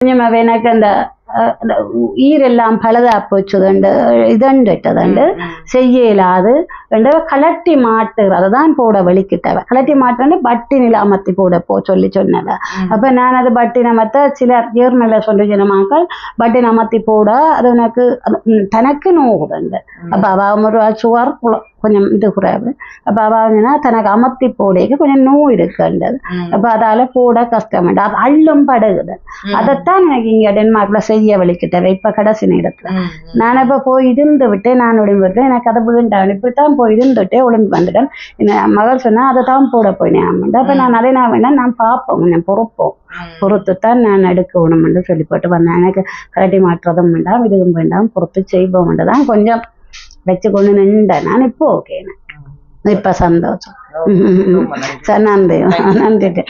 கொஞ்சம் எனக்கு அந்த அஹ், அந்த ஈரெல்லாம் பழுதா போச்சுதுண்டு இதண்டுட்டதுண்டு செய்ய இயலாது ரெண்டு கலட்டி மாட்டுறது தான் போட வெளிக்கிட்டவ கலட்டி மாட்டுறது பட்டி நில அமர்த்தி போட போ சொல்லி சொன்னவ அப்ப நான் அது பட்டி நமத்த சிலர் ஏர்மேல சொல்லி மக்கள் பட்டி அமர்த்தி போட அது எனக்கு தனக்கு நோகுதுண்டு அப்ப அவ ஒரு சுவர் கொஞ்சம் இது குறைவு அப்ப அவ என்னன்னா தனக்கு அமர்த்தி போடைக்கு கொஞ்சம் நோய் இருக்குன்றது அப்ப அதால போட கஷ்டம் அது அள்ளும் படுகுது அதைத்தான் எனக்கு இங்க டென்மார்க்ல செய்ய வலிக்கிட்டவ இப்ப கடைசி நேரத்துல. நான் இப்ப போய் இருந்து விட்டு நான் ஒளிம்பு எனக்கு அதை விழுண்டான் இப்படித்தான் போய் இருந்துட்டே ஒளிம்பு வந்துட்டேன். என் மகள் சொன்னா அதை தான் போட போயினேன் அப்ப நான் அதை நான் வேணா நான் பார்ப்போம். கொஞ்சம் பொறுப்போம். பொறுத்து தான் நான் எடுக்கணும்னு சொல்லி போட்டு வந்தேன். எனக்கு கரட்டி மாற்றுறதும் வேண்டாம் இதுவும் வேண்டாம். பொறுத்து செய்வோம் தான் கொஞ்சம் வச்சு கொண்டு நின்றேன். நான் இப்போ ஓகே இப்ப சந்தோஷம். நன்றி. நன்றி.